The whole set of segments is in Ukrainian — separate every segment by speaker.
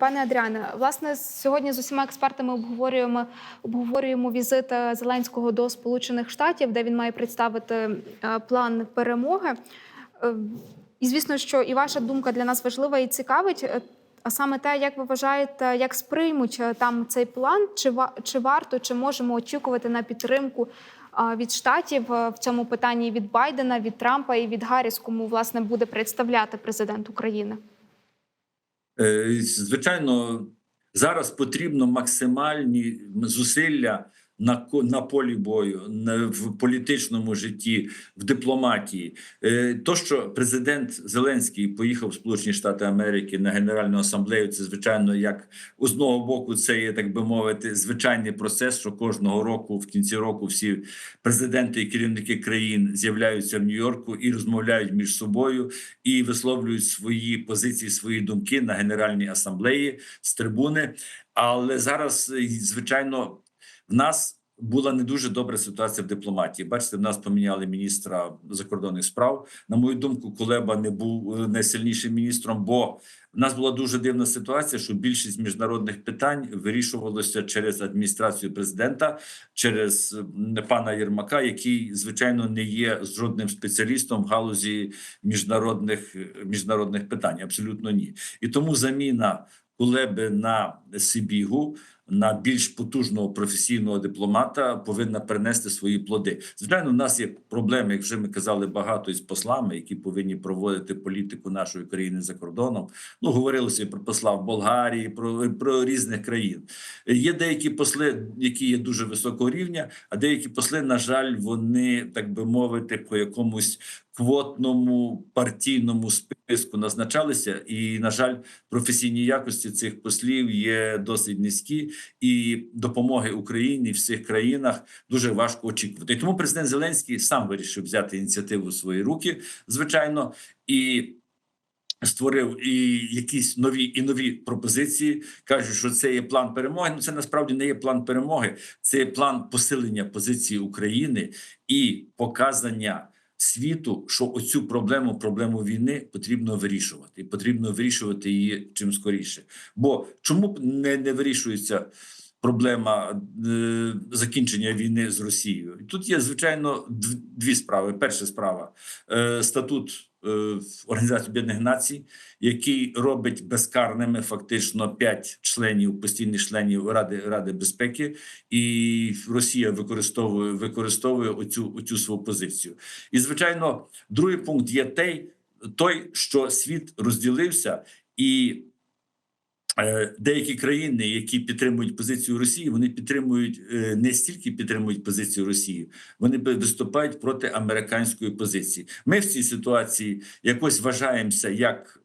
Speaker 1: Пане Адріане, власне, сьогодні з усіма експертами обговорюємо обговорюємо візит е, Зеленського до Сполучених Штатів, де він має представити е, план перемоги. Е, І звісно, що і ваша думка для нас важлива і цікавить. А саме те, як ви вважаєте, як сприймуть там цей план, чи чи варто, чи можемо очікувати на підтримку від штатів в цьому питанні від Байдена, від Трампа і від Гарріс, кому власне буде представляти президент України?
Speaker 2: Е, Звичайно, зараз потрібно максимальні зусилля на на полі бою, на- в політичному житті, в дипломатії. Е, То, що президент Зеленський поїхав в Сполучені Штати Америки на Генеральну асамблею, це звичайно, як з одного боку, це є так би мовити, звичайний процес, що кожного року, в кінці року, всі президенти і керівники країн з'являються в Нью-Йорку і розмовляють між собою і висловлюють свої позиції, свої думки на Генеральній асамблеї з трибуни. Але зараз, звичайно, в нас була не дуже добра ситуація в дипломатії. Бачите, в нас поміняли міністра закордонних справ. На мою думку, Кулеба не був е, найсильнішим міністром, бо в нас була дуже дивна ситуація, що більшість міжнародних питань вирішувалося через адміністрацію президента, через пана Єрмака, який звичайно не є жодним спеціалістом в галузі міжнародних міжнародних питань. Абсолютно ні. І тому заміна Кулеби на Сибігу. На більш потужного професійного дипломата повинна принести свої плоди. Звичайно, в нас є проблеми, як вже ми казали, багато із послами, які повинні проводити політику нашої країни за кордоном. Ну говорилося і про посла в Болгарії, про, про різних країн. Є деякі посли, які є дуже високого рівня, а деякі посли, на жаль, вони так би мовити, по якомусь квотному партійному списку назначалися, і на жаль, професійні якості цих послів є досить низькі, і допомоги Україні в всіх країнах дуже важко очікувати. І тому президент Зеленський сам вирішив взяти ініціативу в свої руки, звичайно, і. Створив і якісь нові і нові пропозиції. кажуть, що це є план перемоги. Ну це насправді не є план перемоги, це є план посилення позиції України і показання світу, що оцю проблему, проблему війни потрібно вирішувати, і потрібно вирішувати її чим скоріше. Бо чому не, не вирішується проблема е, закінчення війни з Росією? Тут є звичайно дві справи. Перша справа е, статут. е, Організації Об'єднаних Націй, який робить безкарними фактично п'ять членів постійних членів Ради Ради безпеки, і Росія використовує використовує оцю, оцю свою позицію. І звичайно, другий пункт є той, той, що світ розділився, і деякі країни, які підтримують позицію Росії, вони підтримують е, не стільки підтримують позицію Росії, вони виступають проти американської позиції. Ми в цій ситуації якось вважаємося як.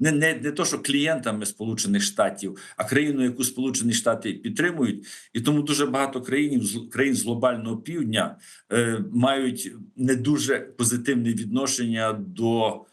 Speaker 2: Не, не, не то, що клієнтами Сполучених Штатів, а країною, яку Сполучені Штати підтримують, і тому дуже багато країн з країн з глобального півдня е, мають не дуже позитивне відношення до,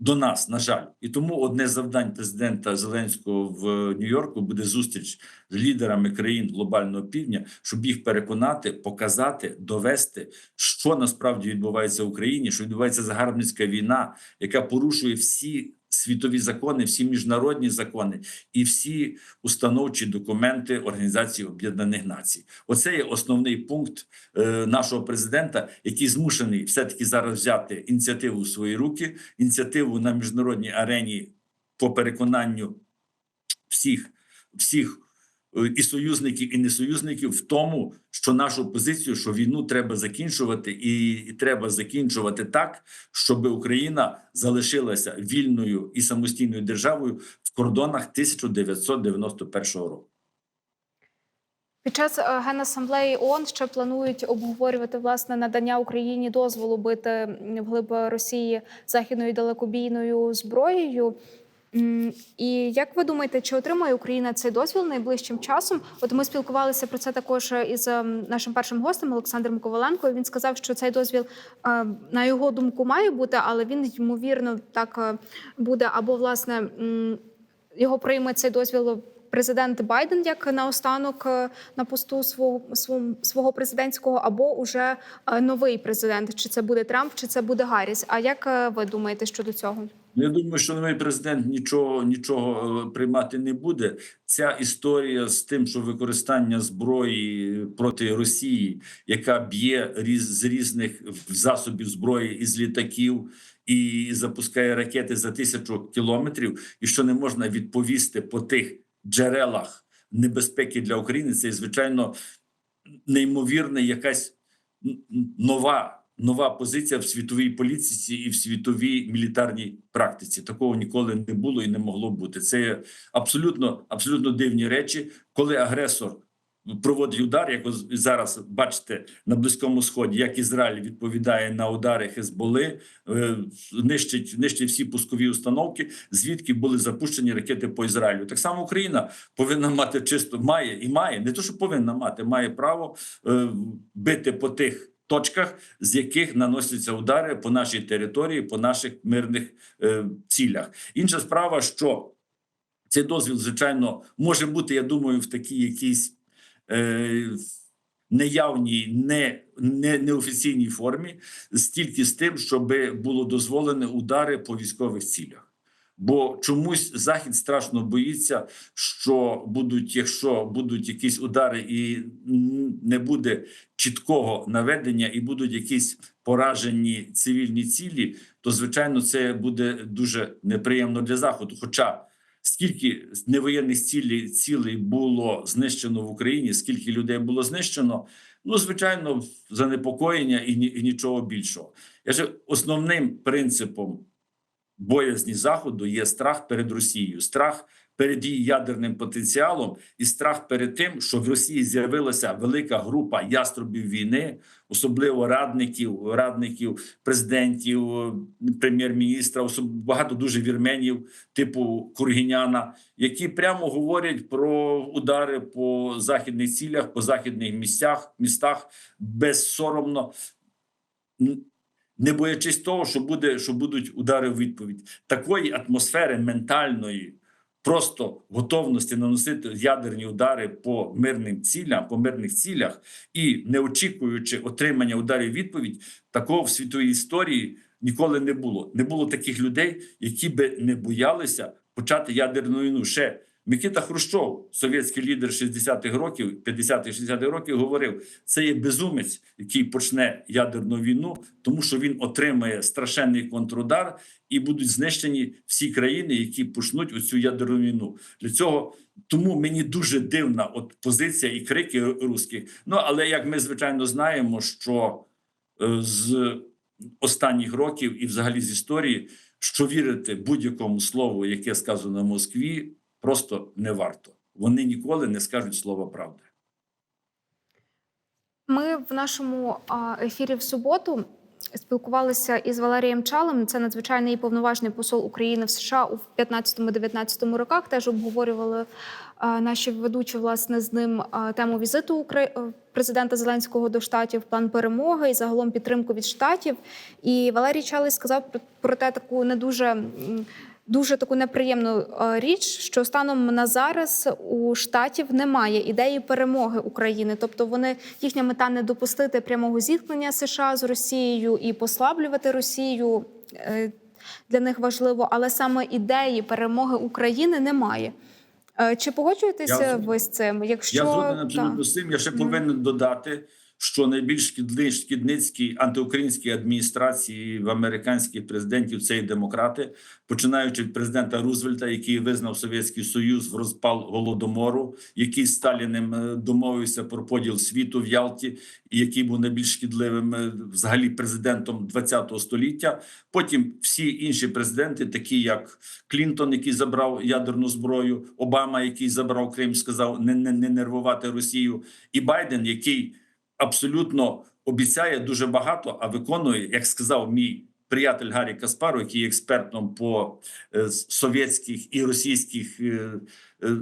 Speaker 2: до нас, на жаль. І тому одне з завдань президента Зеленського в Нью-Йорку буде зустріч з лідерами країн глобального півдня, щоб їх переконати, показати, довести, що насправді відбувається в Україні, що відбувається загарбницька війна, яка порушує всі. Світові закони, всі міжнародні закони і всі установчі документи Організації Об'єднаних Націй. Оце є основний пункт е, нашого президента, який змушений все таки зараз взяти ініціативу в свої руки, ініціативу на міжнародній арені по переконанню всіх, всіх і союзників, і несоюзників в тому, що нашу позицію, що війну треба закінчувати, і, треба закінчувати так, щоб Україна залишилася вільною і самостійною державою в кордонах 1991 року.
Speaker 1: Під час е, генасамблеї ООН ще планують обговорювати власне надання Україні дозволу бити вглиб Росії західною далекобійною зброєю. І як ви думаєте, чи отримає Україна цей дозвіл найближчим часом? От ми спілкувалися про це також із ем, нашим першим гостем Олександром Коваленко. Він сказав, що цей дозвіл е, на його думку має бути, але він ймовірно так е, буде або власне його прийме цей дозвіл президент Байден як наостанок е, на посту свого свого, президентського, або уже е, новий президент. Чи це буде Трамп, чи це буде Гарріс? А як е, ви думаєте щодо цього?
Speaker 2: Ну, Я думаю, що новий президент нічого нічого е, приймати не буде. Ця історія з тим, що використання зброї проти Росії, яка б'є різ, з різних засобів зброї із літаків і запускає ракети за тисячу кілометрів, і що не можна відповісти по тих джерелах небезпеки для України, це звичайно неймовірна якась нова. Нова позиція в світовій політиці і в світовій мілітарній практиці такого ніколи не було і не могло бути. Це абсолютно абсолютно дивні речі, коли агресор проводить удар, як ось зараз бачите на близькому сході, як Ізраїль відповідає на удари Хезболи, е, нищить нищить всі пускові установки, звідки були запущені ракети по Ізраїлю. Так само Україна повинна мати чисто має і має не то, що повинна мати, має право е, бити по тих. Точках, з яких наносяться удари по нашій території, по наших мирних е, цілях. Інша справа, що цей дозвіл, звичайно, може бути, я думаю, в такій якійсь е, неявній, не, не, неофіційній формі, стільки з тим, щоб було дозволене удари по військових цілях. Бо чомусь захід страшно боїться, що будуть, якщо будуть якісь удари, і не буде чіткого наведення, і будуть якісь поражені цивільні цілі, то звичайно це буде дуже неприємно для заходу. Хоча скільки невоєнних цілей цілей було знищено в Україні, скільки людей було знищено, ну звичайно, занепокоєння і, і нічого більшого. Я ж основним принципом боязні заходу є страх перед Росією, страх перед її ядерним потенціалом і страх перед тим, що в Росії з'явилася велика група яструбів війни, особливо радників, радників президентів, прем'єр-міністра, багато дуже вірменів, типу Кургіняна, які прямо говорять про удари по західних цілях, по західних місцях, містах безсоромно. Не боячись того, що буде, що будуть удари в відповідь такої атмосфери ментальної, просто готовності наносити ядерні удари по мирним цілям, по мирних цілях, і не очікуючи отримання ударів відповідь, такого в світовій історії ніколи не було. Не було таких людей, які би не боялися почати ядерну війну. Ще Микита Хрущов, совєтський лідер 60-х років, 50-60-х років, говорив: це є безумець, який почне ядерну війну, тому що він отримає страшенний контрудар, і будуть знищені всі країни, які почнуть оцю ядерну війну. Для цього тому мені дуже дивна от позиція і крики русських. Ну але як ми звичайно знаємо, що е, з останніх років і взагалі з історії, що вірити будь-якому слову, яке сказано в Москві, просто не варто. Вони ніколи не скажуть слова правди.
Speaker 1: Ми в нашому ефірі в суботу спілкувалися із Валерієм Чалом. Це надзвичайний і повноважний посол України в США у 15-19 роках. Теж обговорювали наші ведучі власне з ним тему візиту е, президента Зеленського до штатів, план перемоги і загалом підтримку від штатів. І Валерій Чалий сказав про, про те таку не дуже. Дуже таку неприємну е, річ, що станом на зараз у штатів немає ідеї перемоги України, тобто вони їхня мета не допустити прямого зіткнення США з Росією і послаблювати Росію. е, Для них важливо, але саме ідеї перемоги України немає. Е, Чи погоджуєтеся
Speaker 2: Я-
Speaker 1: ви з цим? Якщо
Speaker 2: Я згоден абсолютно з цим. Я ще повинен додати, що найбільш шкідли, шкідницькі антиукраїнські адміністрації в американських президентів це і демократи, починаючи від президента Рузвельта, який визнав Совєтський Союз в розпал голодомору, який з Сталіним е, домовився про поділ світу в Ялті, і який був найбільш шкідливим е, взагалі президентом ХХ століття. Потім всі інші президенти, такі як Клінтон, який забрав ядерну зброю, Обама, який забрав Крим, сказав не, не, не нервувати Росію, і Байден, який абсолютно обіцяє дуже багато, а виконує, як сказав мій приятель Гаррі Каспаров, який є експертом по е, совєтських і російських е, е,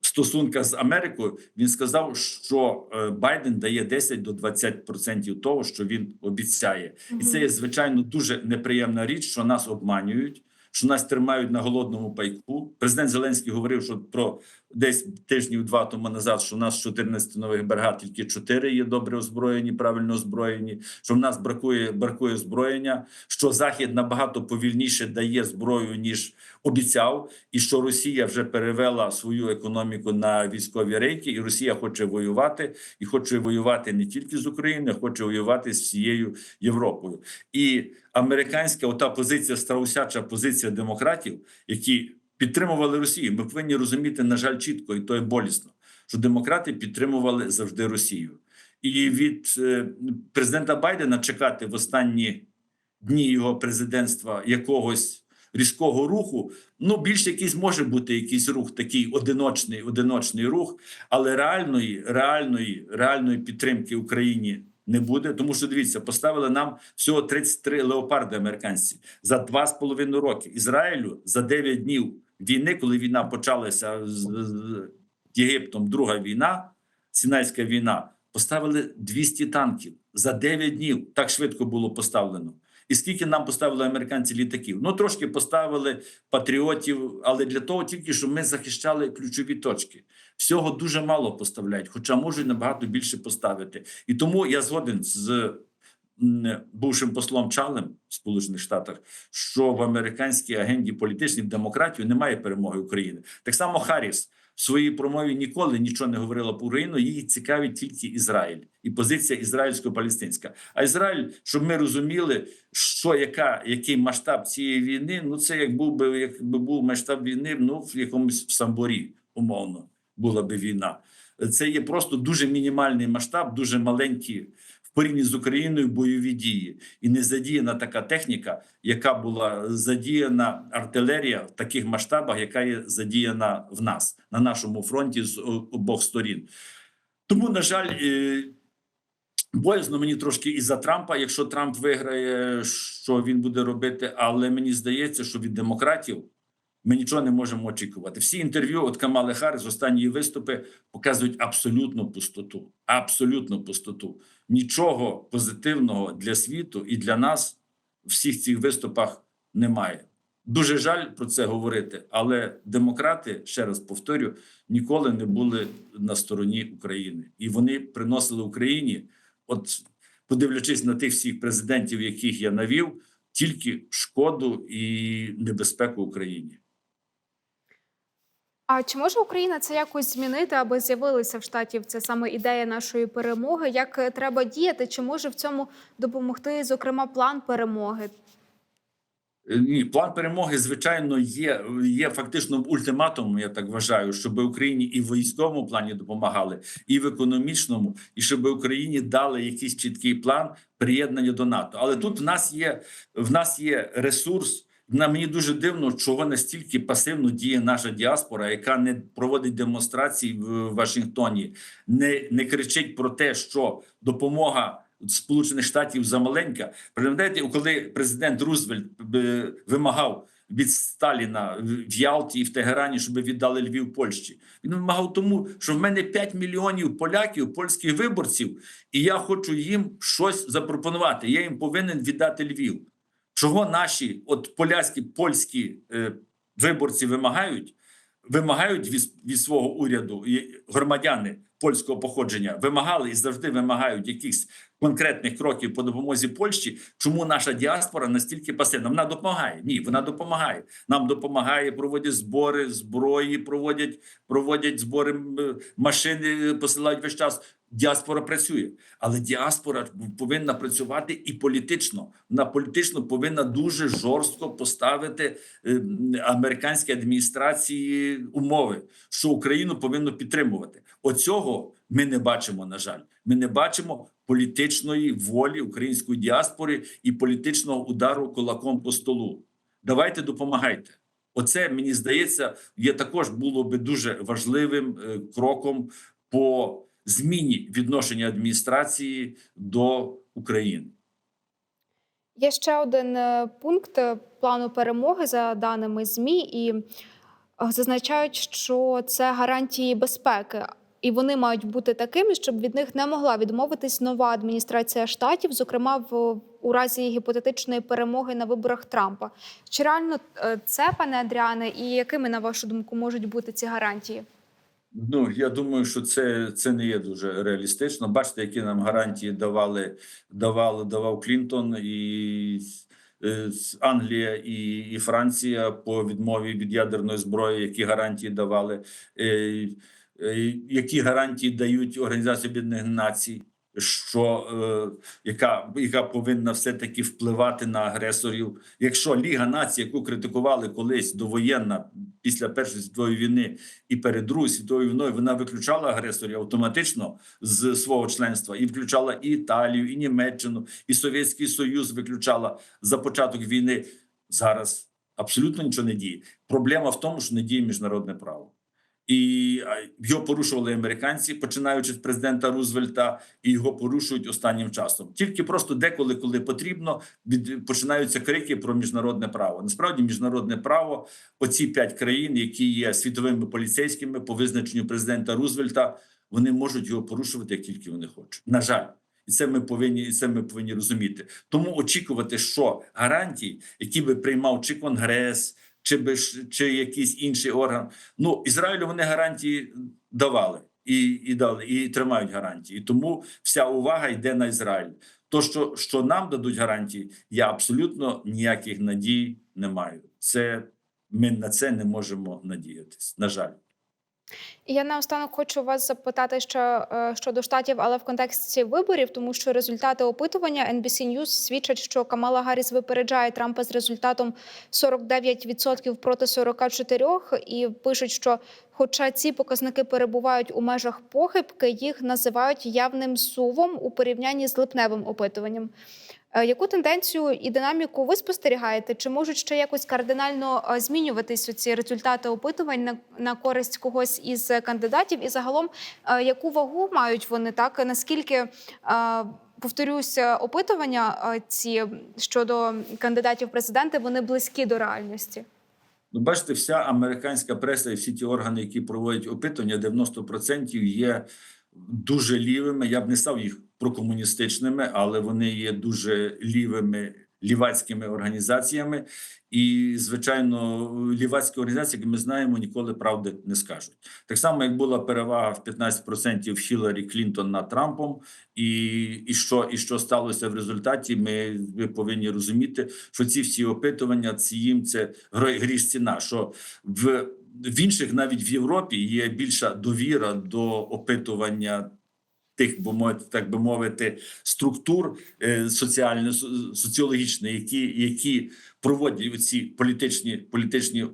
Speaker 2: стосунках з Америкою. Він сказав, що Байден дає 10 до 20% того, що він обіцяє, і це є звичайно дуже неприємна річ, що нас обманюють. що нас тримають на голодному пайку. Президент Зеленський говорив, що про десь тижнів два тому назад, що у нас з 14 нових бригад тільки 4 є добре озброєні, правильно озброєні. Що в нас бракує бракує озброєння, що Захід набагато повільніше дає зброю ніж обіцяв, і що Росія вже перевела свою економіку на військові рейки, і Росія хоче воювати, і хоче воювати не тільки з Україною, хоче воювати з всією Європою. І американська ота позиція страусяча позиція демократів, які підтримували Росію. Ми повинні розуміти, на жаль, чітко, і то є болісно, що демократи підтримували завжди Росію. І від е, президента Байдена чекати в останні дні його президентства якогось різкого руху. Ну, більш якийсь може бути якийсь рух, такий одиночний, одиночний рух, але реальної, реальної, реальної підтримки Україні не буде. Тому що дивіться, поставили нам всього 33 леопарди американці за два з половиною роки. Ізраїлю за 9 днів війни, коли війна почалася з, Єгиптом, друга війна, Сінайська війна, поставили 200 танків за 9 днів. Так швидко було поставлено. І скільки нам поставили американці літаків? Ну трошки поставили патріотів, але для того тільки, щоб ми захищали ключові точки. Всього дуже мало поставляють, хоча можуть набагато більше поставити. І тому я згоден з бувшим послом Чалем в Сполучених Штатах, що в американській агенді політичній в демократію немає перемоги України. Так само Харріс в своїй промові ніколи нічого не говорила про Україну. Її цікавить тільки Ізраїль і позиція ізраїльсько-палестинська. А Ізраїль, щоб ми розуміли, що яка який масштаб цієї війни, ну це як був би якби був масштаб війни, ну в якомусь в Самборі, умовно, була би війна. Це є просто дуже мінімальний масштаб, дуже маленькі в порівні з Україною бойові дії, і не задіяна така техніка, яка була задіяна артилерія в таких масштабах, яка є задіяна в нас на нашому фронті з обох сторін. Тому, на жаль, е, боязно мені трошки і за Трампа, якщо Трамп виграє, що він буде робити. Але мені здається, що від демократів ми нічого не можемо очікувати. Всі інтерв'ю от Камали Харріс, останні виступи показують абсолютну пустоту. Абсолютну пустоту. Нічого позитивного для світу і для нас в всіх цих виступах немає. Дуже жаль про це говорити, але демократи, ще раз повторю, ніколи не були на стороні України, і вони приносили Україні, от подивлячись на тих всіх президентів, яких я навів, тільки шкоду і небезпеку Україні.
Speaker 1: А чи може Україна це якось змінити, аби з'явилася в штатів це саме ідея нашої перемоги? Як е, треба діяти? Чи може в цьому допомогти, зокрема, план перемоги?
Speaker 2: Е, Ні, план перемоги, звичайно, є, є фактично ультиматумом, я так вважаю, щоб Україні і в військовому плані допомагали, і в економічному, і щоб Україні дали якийсь чіткий план приєднання до НАТО. Але тут в нас є в нас є ресурс. На мені дуже дивно, чого настільки пасивно діє наша діаспора, яка не проводить демонстрації в Вашингтоні, не, не кричить про те, що допомога Сполучених Штатів замаленька. Пам'ятаєте, коли президент Рузвельт е, вимагав від Сталіна в Ялті і в Тегерані, щоб віддали Львів Польщі. Він вимагав тому, що в мене 5 мільйонів поляків, польських виборців, і я хочу їм щось запропонувати. Я їм повинен віддати Львів. Чого наші от поляські польські е, виборці вимагають? Вимагають від, від свого уряду і громадяни польського походження вимагали і завжди вимагають якихось конкретних кроків по допомозі Польщі. Чому наша діаспора настільки пасивна? Вона допомагає. Ні, вона допомагає. Нам допомагає, проводять збори зброї, проводять, проводять збори машини, посилають весь час. Діаспора працює, але діаспора повинна працювати і політично. Вона політично повинна дуже жорстко поставити е, американській адміністрації умови, що Україну повинно підтримувати. Оцього ми не бачимо. На жаль, ми не бачимо політичної волі української діаспори і політичного удару кулаком по столу. Давайте допомагайте. Оце мені здається, є також було би дуже важливим е, кроком по зміні відношення адміністрації до України.
Speaker 1: Є ще один е, пункт е, плану перемоги за даними ЗМІ, і зазначають, що це гарантії безпеки. І вони мають бути такими, щоб від них не могла відмовитись нова адміністрація штатів, зокрема в у разі гіпотетичної перемоги на виборах Трампа. Чи реально е, це, пане Адріане, і якими на вашу думку можуть бути ці гарантії?
Speaker 2: Ну я думаю, що це, це не є дуже реалістично. Бачите, які нам гарантії давали, давали давав Клінтон і е, Англія і, і Франція по відмові від ядерної зброї, які гарантії давали, е, які гарантії дають Організація Об'єднаних Націй. Що е, яка яка повинна все таки впливати на агресорів? Якщо Ліга націй, яку критикували колись довоєнна після першої світової війни і перед другою світовою війною, вона виключала агресорів автоматично з свого членства і включала і Італію, і Німеччину, і Совєтський Союз виключала за початок війни. Зараз абсолютно нічого не діє. Проблема в тому, що не діє міжнародне право. І його порушували американці, починаючи з президента Рузвельта, і його порушують останнім часом. Тільки просто деколи, коли потрібно, від починаються крики про міжнародне право. Насправді, міжнародне право, оці п'ять країн, які є світовими поліцейськими по визначенню президента Рузвельта, вони можуть його порушувати як тільки вони хочуть. На жаль. І це ми повинні і це ми повинні розуміти. Тому очікувати, що гарантії, які би приймав чи конгрес, чи ж- чи якийсь інший орган. Ну Ізраїлю вони гарантії давали і, і дали, і тримають гарантії. Тому вся увага йде на Ізраїль. То, що, що нам дадуть гарантії, я абсолютно ніяких надій не маю. Це ми на це не можемо надіятись. На жаль.
Speaker 1: Я наостанок хочу вас запитати ще е, щодо штатів, але в контексті виборів, тому що результати опитування NBC News свідчать, що Камала Гарріс випереджає Трампа з результатом 49% проти 44%, і пишуть, що, хоча ці показники перебувають у межах похибки, їх називають явним сувом у порівнянні з липневим опитуванням. Е, Яку тенденцію і динаміку ви спостерігаєте? Чи можуть ще якось кардинально е, змінюватись ці результати опитувань на, на користь когось із кандидатів? І загалом, е, яку вагу мають вони так? Наскільки повторюся, опитування ці щодо кандидатів в президенти вони близькі до реальності?
Speaker 2: Ну, бачите, вся американська преса і всі ті органи, які проводять опитування, 90% є дуже лівими. Я б не став їх прокомуністичними, але вони є дуже лівими лівацькими організаціями. І, звичайно, лівацькі організації, як ми знаємо, ніколи правди не скажуть. Так само, як була перевага в 15% Хіларі Клінтон над Трампом, і, і що і що сталося в результаті, ми, ми повинні розуміти, що ці всі опитування ці їм це гріш ціна. Що в, в інших, навіть в Європі, є більша довіра до опитування. Тих, бо так би мовити, структур е, соціально соціологічних, які, які проводять ці політичні політичні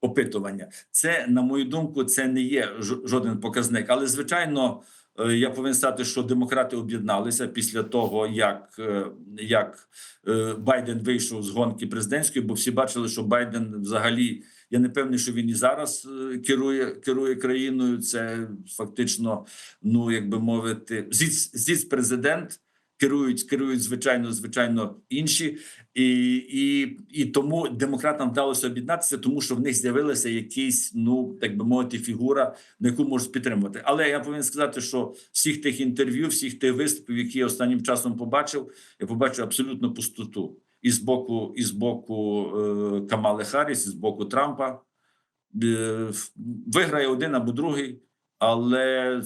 Speaker 2: опитування. Це, на мою думку, це не є жо- жоден показник. Але звичайно, е, я повинен сказати, що демократи об'єдналися після того, як, е, як Байден вийшов з гонки президентської, бо всі бачили, що Байден взагалі. Я не певний, що він і зараз е, керує керує країною. Це фактично, ну як би мовити, зіц, зіц президент керують, керують звичайно, звичайно інші, і, і, і тому демократам вдалося об'єднатися, тому що в них з'явилася якийсь, ну так би мовити, фігура, на яку можуть підтримувати. Але я повинен сказати, що всіх тих інтерв'ю, всіх тих виступів, які я останнім часом побачив, я побачив абсолютно пустоту. І з боку, і з боку е, Камали Харріс, і з боку Трампа. Е, виграє один або другий, але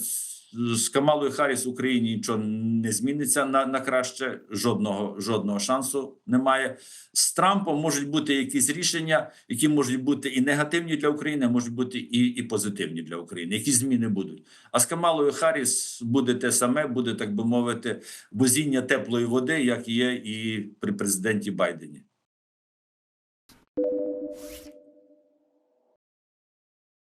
Speaker 2: з, Камалою Харріс в Україні нічого не зміниться на, на краще. Жодного, жодного шансу немає. З Трампом можуть бути якісь рішення, які можуть бути і негативні для України, а можуть бути і, і позитивні для України. Які зміни будуть. А з Камалою Харріс буде те саме, буде так би мовити, возіння теплої води, як є і при президенті Байдені.